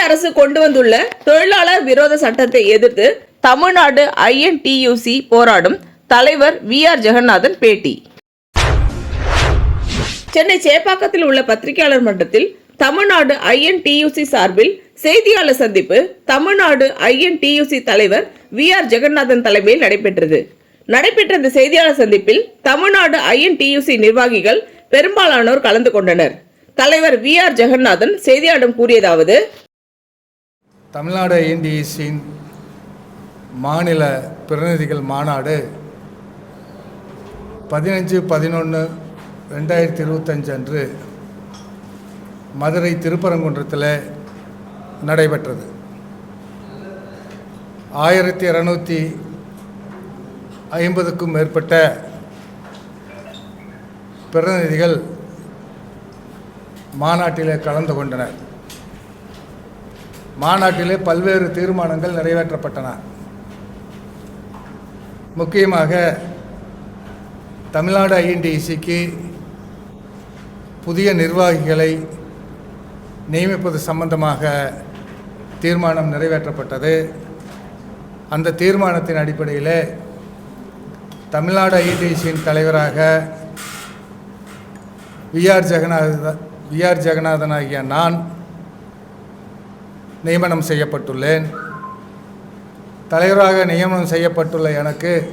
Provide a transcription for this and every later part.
மத்திய அரசு கொண்டு வந்துள்ள தொழிலாளர் விரோத சட்டத்தை எதிர்த்து தமிழ்நாடு ஐஎன்டியூசி போராடும் தலைவர் வி ஆர் ஜெகநாதன் பேட்டி. சென்னை சேப்பாக்கத்தில் உள்ள பத்திரிகையாளர் மன்றத்தில் தமிழ்நாடு ஐஎன்டியூசி சார்பில் செய்தியாளர் சந்திப்பு தமிழ்நாடு ஐஎன்டியூசி தலைவர் வி ஆர் ஜெகநாதன் தலைமையில் நடைபெற்றது. நடைபெற்ற இந்த செய்தியாளர் சந்திப்பில் தமிழ்நாடு ஐஎன்டியூசி நிர்வாகிகள் பெரும்பாலானோர் கலந்து கொண்டனர். தலைவர் வி ஆர் ஜெகநாதன் செய்தியாளரிடம் கூறியதாவது தமிழ்நாடு ஐஎன்டிஎஸின் மாநில பிரதிநிதிகள் மாநாடு பதினஞ்சு பதினொன்று ரெண்டாயிரத்தி இருபத்தஞ்சு அன்று மதுரை திருப்பரங்குன்றத்தில் நடைபெற்றது. ஆயிரத்தி இரநூத்தி ஐம்பதுக்கும் மேற்பட்ட பிரதிநிதிகள் மாநாட்டிலே கலந்து கொண்டனர். மாநாட்டிலே பல்வேறு தீர்மானங்கள் நிறைவேற்றப்பட்டன. முக்கியமாக தமிழ்நாடு ஐஎன்டிசிக்கு புதிய நிர்வாகிகளை நியமிப்பது சம்பந்தமாக தீர்மானம் நிறைவேற்றப்பட்டது. அந்த தீர்மானத்தின் அடிப்படையில் தமிழ்நாடு ஐஎன்டிசியின் தலைவராக விஆர் ஜெகநாத விஆர் ஜெகநாதன் ஆகிய நான் நியமனம் செய்யப்பட்டுள்ளேன். தலைவராக நியமனம் செய்யப்பட்டுள்ள எனக்கு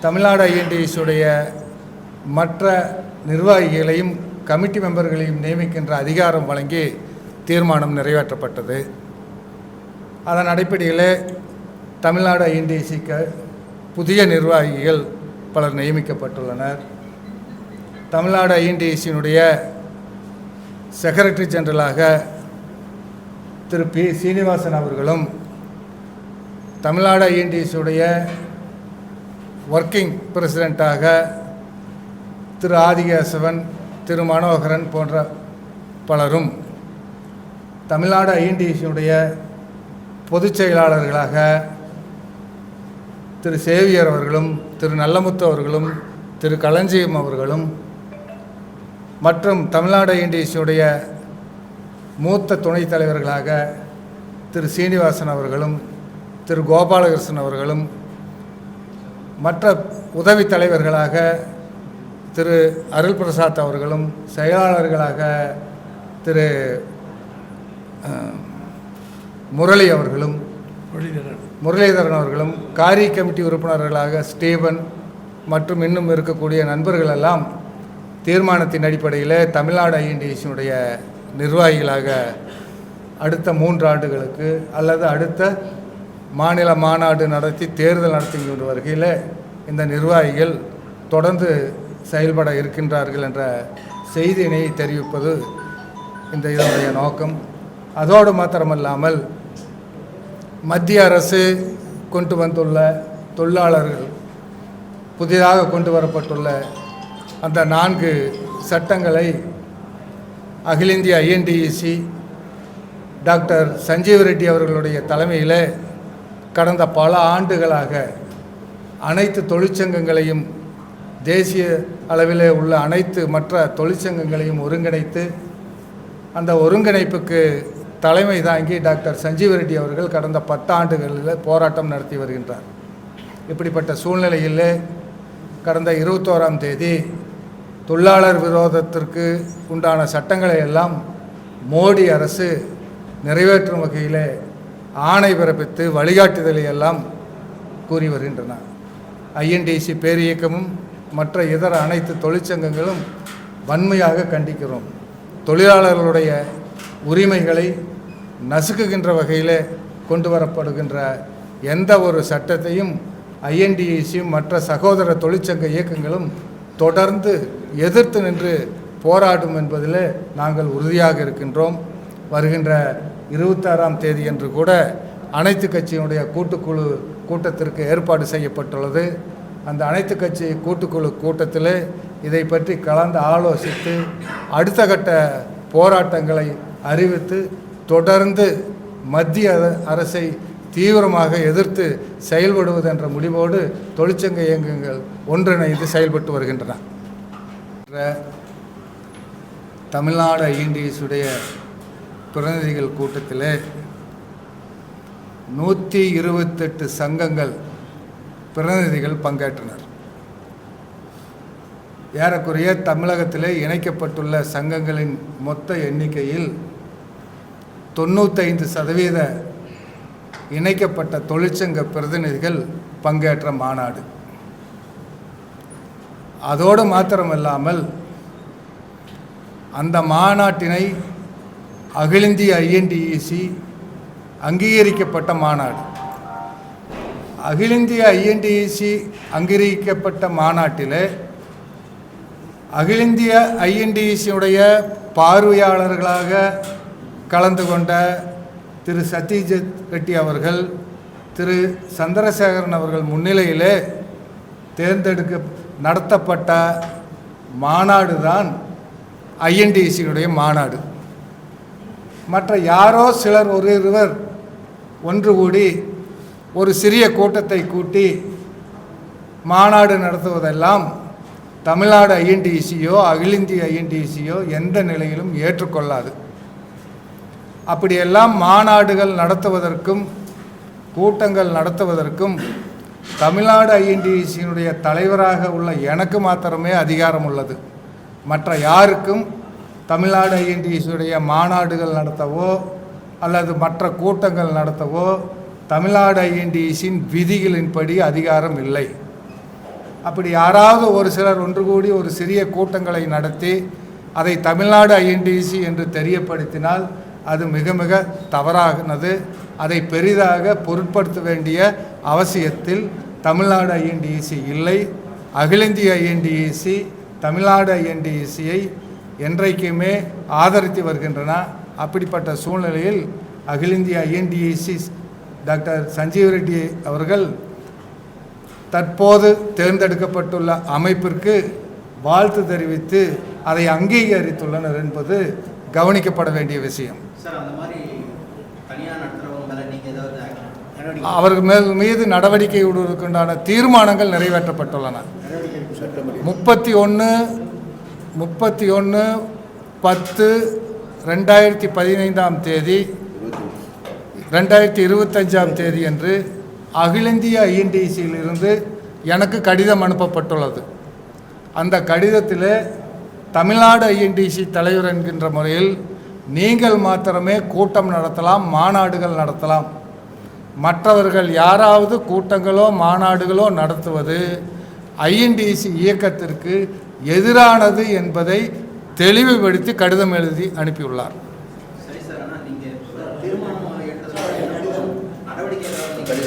தமிழ்நாடு ஐஎன்டிஎஸுடைய மற்ற நிர்வாகிகளையும் கமிட்டி மெம்பர்களையும் நியமிக்கின்ற அதிகாரம் வழங்கி தீர்மானம் நிறைவேற்றப்பட்டது. அதன் அடிப்படையில் தமிழ்நாடு ஐஎன்டிஎஸ்சிக்கு புதிய நிர்வாகிகள் பலர் நியமிக்கப்பட்டுள்ளனர். தமிழ்நாடு ஐஎன்டிஎஸ்சியினுடைய செக்ரட்டரி ஜெனரலாக திரு பி. சீனிவாசன் அவர்களும் தமிழ்நாடு ஐஎன்டிஎஸுடைய ஒர்க்கிங் பிரசிடெண்ட்டாக திரு ஆதிகேசவன் திரு மனோகரன் போன்ற பலரும் தமிழ்நாடு ஐஎன்டிஎஸுடைய பொதுச் செயலாளர்களாக திரு சேவியர் அவர்களும் திரு நல்லமுத்து அவர்களும் திரு களஞ்சியம் அவர்களும் மற்றும் தமிழ்நாடு ஐஎன்டிஎஸுடைய மூத்த துணைத் தலைவர்களாக திரு சீனிவாசன் அவர்களும் திரு கோபாலகிருஷ்ணன் அவர்களும் மற்ற உதவி தலைவர்களாக திரு அருள் பிரசாத் அவர்களும் செயலாளர்களாக திரு முரளி அவர்களும் முரளிதரன் அவர்களும் காரி கமிட்டி உறுப்பினர்களாக ஸ்டீவன் மற்றும் இன்னும் இருக்கக்கூடிய நண்பர்களெல்லாம் தீர்மானத்தின் அடிப்படையில் தமிழ்நாடு ஐஎன்டிஎஸினுடைய நிர்வாகிகளாக அடுத்த மூன்று ஆண்டுகளுக்கு அல்லது அடுத்த மாநில மாநாடு நடத்தி தேர்தல் நடத்துகின்ற வகையில் இந்த நிர்வாகிகள் தொடர்ந்து செயல்பட இருக்கின்றார்கள் என்ற செய்தியினை தெரிவிப்பது இந்த இதனுடைய நோக்கம். அதோடு மாத்திரமல்லாமல் மத்திய அரசு கொண்டு வந்துள்ள தொழிலாளர்கள் புதிதாக கொண்டு வரப்பட்டுள்ள அந்த நான்கு சட்டங்களை அகில இந்திய ஐஎன்டிஇசி டாக்டர் சஞ்சீவ் ரெட்டி அவர்களுடைய தலைமையில் கடந்த பல ஆண்டுகளாக அனைத்து தொழிற்சங்கங்களையும் தேசிய அளவிலே உள்ள அனைத்து மற்ற தொழிற்சங்கங்களையும் ஒருங்கிணைத்து அந்த ஒருங்கிணைப்புக்கு தலைமை தாங்கி டாக்டர் சஞ்சீவ் ரெட்டி அவர்கள் கடந்த பத்தாண்டுகளில் போராட்டம் நடத்தி வருகின்றார். இப்படிப்பட்ட சூழ்நிலையில் கடந்த இருபத்தோராம் தேதி தொழிலாளர் விரோதத்திற்கு உண்டான சட்டங்களை எல்லாம் மோடி அரசு நிறைவேற்றும் வகையில் ஆணை பிறப்பித்து வழிகாட்டுதலை எல்லாம் கூறி வருகின்றன. ஐஎன்டிசி பேரியக்கமும் மற்ற இதர அனைத்து தொழிற்சங்கங்களும் வன்மையாக கண்டிக்கிறோம். தொழிலாளர்களுடைய உரிமைகளை நசுக்குகின்ற வகையில் கொண்டு வரப்படுகின்ற எந்த ஒரு சட்டத்தையும் ஐஎன்டிஏசியும் மற்ற சகோதர தொழிற்சங்க இயக்கங்களும் தொடர்ந்து எதிர்த்து நின்று போராடும் என்பதில் நாங்கள் உறுதியாக இருக்கின்றோம். வருகின்ற இருபத்தாறாம் தேதி என்று கூட அனைத்து கட்சியினுடைய கூட்டுக்குழு கூட்டத்திற்கு ஏற்பாடு செய்யப்பட்டுள்ளது. அந்த அனைத்து கட்சி கூட்டுக்குழு கூட்டத்தில் இதை பற்றி கலந்து ஆலோசித்து அடுத்த கட்ட போராட்டங்களை அறிவித்து தொடர்ந்து மத்திய அர- அரசை தீவிரமாக எதிர்த்து செயல்படுவது என்ற முடிவோடு தொழிற்சங்க இயக்கங்கள் ஒன்றிணைந்து செயல்பட்டு வருகின்றன. என்ற தமிழ்நாடு ஐஎன்டிஎஸுடைய பிரதிநிதிகள் கூட்டத்தில் நூற்றி இருபத்தெட்டு சங்கங்கள் பிரதிநிதிகள் பங்கேற்றனர். ஏறக்குறைய தமிழகத்திலே இணைக்கப்பட்டுள்ள சங்கங்களின் மொத்த எண்ணிக்கையில் தொண்ணூத்தைந்து சதவீத இணைக்கப்பட்ட தொழிற்சங்க பிரதிநிதிகள் பங்கேற்ற மாநாடு. அதோடு மாத்திரமல்லாமல் அந்த மாநாட்டினை அகில இந்திய ஐஎன்டிஇசி அங்கீகரிக்கப்பட்ட மாநாடு. அகில இந்திய ஐஎன்டிஇசி அங்கீகரிக்கப்பட்ட மாநாட்டில் அகில இந்திய ஐஎன்டிஇசியுடைய பார்வையாளர்களாக கலந்து கொண்ட திரு சத்யஜித் ரெட்டி அவர்கள் திரு சந்திரசேகரன் அவர்கள் முன்னிலையிலே தேர்ந்தெடுக்க நடத்தப்பட்ட மாநாடு தான் ஐஎன்டிசியினுடைய மாநாடு. மற்ற யாரோ சிலர் ஒரு இருவர் ஒன்று கூடி ஒரு சிறிய கூட்டத்தை கூட்டி மாநாடு நடத்துவதெல்லாம் தமிழ்நாடு ஐஎன்டிசியோ அகில இந்திய ஐஎன்டிசியோ எந்த நிலையிலும் ஏற்றுக்கொள்ளாது. அப்படியெல்லாம் மாநாடுகள் நடத்துவதற்கும் கூட்டங்கள் நடத்துவதற்கும் தமிழ்நாடு ஐஎன்டிசியினுடைய தலைவராக உள்ள எனக்கு மாத்திரமே அதிகாரம் உள்ளது. மற்ற யாருக்கும் தமிழ்நாடு ஐஎன்டிசியுடைய மாநாடுகள் நடத்தவோ அல்லது மற்ற கூட்டங்கள் நடத்தவோ தமிழ்நாடு ஐஎன்டிசியின் விதிகளின்படி அதிகாரம் இல்லை. அப்படி யாராவது ஒரு சிலர் ஒன்று கூடி ஒரு சிறிய கூட்டங்களை நடத்தி அதை தமிழ்நாடு ஐஎன்டிசி என்று தெரியப்படுத்தினால் அது மிக மிக தவறானது. அதை பெரிதாக பொருட்படுத்த வேண்டிய அவசியத்தில் தமிழ்நாடு ஐஎன்டிஇசி இல்லை. அகில இந்திய ஐஎன்டிஇசி தமிழ்நாடு ஐஎன்டிஇசியை என்றைக்குமே ஆதரித்து வருகின்றன. அப்படிப்பட்ட சூழ்நிலையில் அகில இந்திய ஐஎன்டிஇசி டாக்டர் சஞ்சீவ் ரெட்டி அவர்கள் தற்போது தேர்ந்தெடுக்கப்பட்டுள்ள அமைப்பிற்கு வாழ்த்து தெரிவித்து அதை அங்கீகரித்துள்ளனர் என்பது கவனிக்கப்பட வேண்டிய விஷயம். அவர்கள் மேல் மீது நடவடிக்கை விடுவதற்குண்டான தீர்மானங்கள் நிறைவேற்றப்பட்டுள்ளன. முப்பத்தி ஒன்று முப்பத்தி ஒன்று பத்து ரெண்டாயிரத்தி பதினைந்தாம் தேதி ரெண்டாயிரத்தி இருபத்தஞ்சாம் தேதி அன்று அகில இந்திய ஐஎன்டிசியிலிருந்து எனக்கு கடிதம் அனுப்பப்பட்டுள்ளது. அந்த கடிதத்தில் தமிழ்நாடு ஐஎன்டிசி தலைவர் என்கின்ற முறையில் நீங்கள் மாத்திரமே கூட்டம் நடத்தலாம் மாநாடுகள் நடத்தலாம். மற்றவர்கள் யாராவது கூட்டங்களோ மாநாடுகளோ நடத்துவது ஐஎன்டிசி இயக்கத்திற்கு எதிரானது என்பதை தெளிவுபடுத்தி கடிதம் எழுதி அனுப்பியுள்ளார் சரி சார் ஆனால் நீங்கள் தீர்மானம் ஏற்றது நடவடிக்கை ஏதாவது நீங்கள்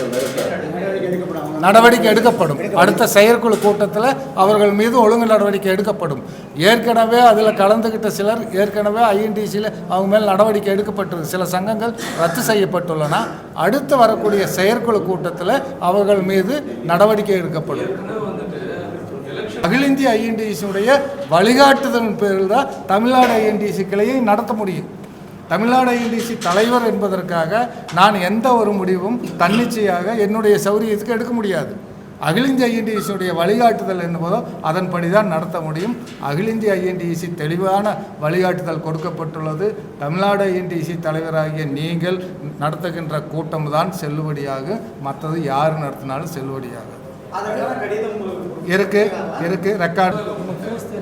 நடவடிக்கை எடுக்கப்படும். அடுத்த செயற்குழு கூட்டத்தில் அவர்கள் மீது ஒழுங்கு நடவடிக்கை எடுக்கப்படும். ஏற்கனவே அதில் கலந்துக்கிட்ட சிலர் ஏற்கனவே ஐஎன்டிசியில் அவங்க மேல் நடவடிக்கை எடுக்கப்பட்டது சில சங்கங்கள் ரத்து செய்யப்பட்டுள்ளன. அடுத்து வரக்கூடிய செயற்குழு கூட்டத்தில் அவர்கள் மீது நடவடிக்கை எடுக்கப்படும். அகில இந்திய ஐஎன்டிசியுடைய வழிகாட்டுதலின் பேரில் தான் தமிழ்நாடு ஐஎன்டிசி கிளையை நடத்த முடியும். தமிழ்நாடு ஐஎன்டிசி தலைவர் என்பதற்காக நான் எந்த ஒரு முடிவும் தன்னிச்சையாக என்னுடைய சௌரியத்துக்கு எடுக்க முடியாது. அகில இந்திய ஐஎன்டிசியுடைய வழிகாட்டுதல் என்பதோ அதன்படி தான் நடத்த முடியும். அகில இந்திய ஐஎன்டிசி தெளிவான வழிகாட்டுதல் கொடுக்கப்பட்டுள்ளது. தமிழ்நாடு ஐஎன்டிசி தலைவராகிய நீங்கள் நடத்துகின்ற கூட்டம் தான் செல்லுபடியாகும் மற்றது யார் நடத்தினாலும் செல்லுபடியாகும் இருக்கு இருக்கு ரெக்கார்டு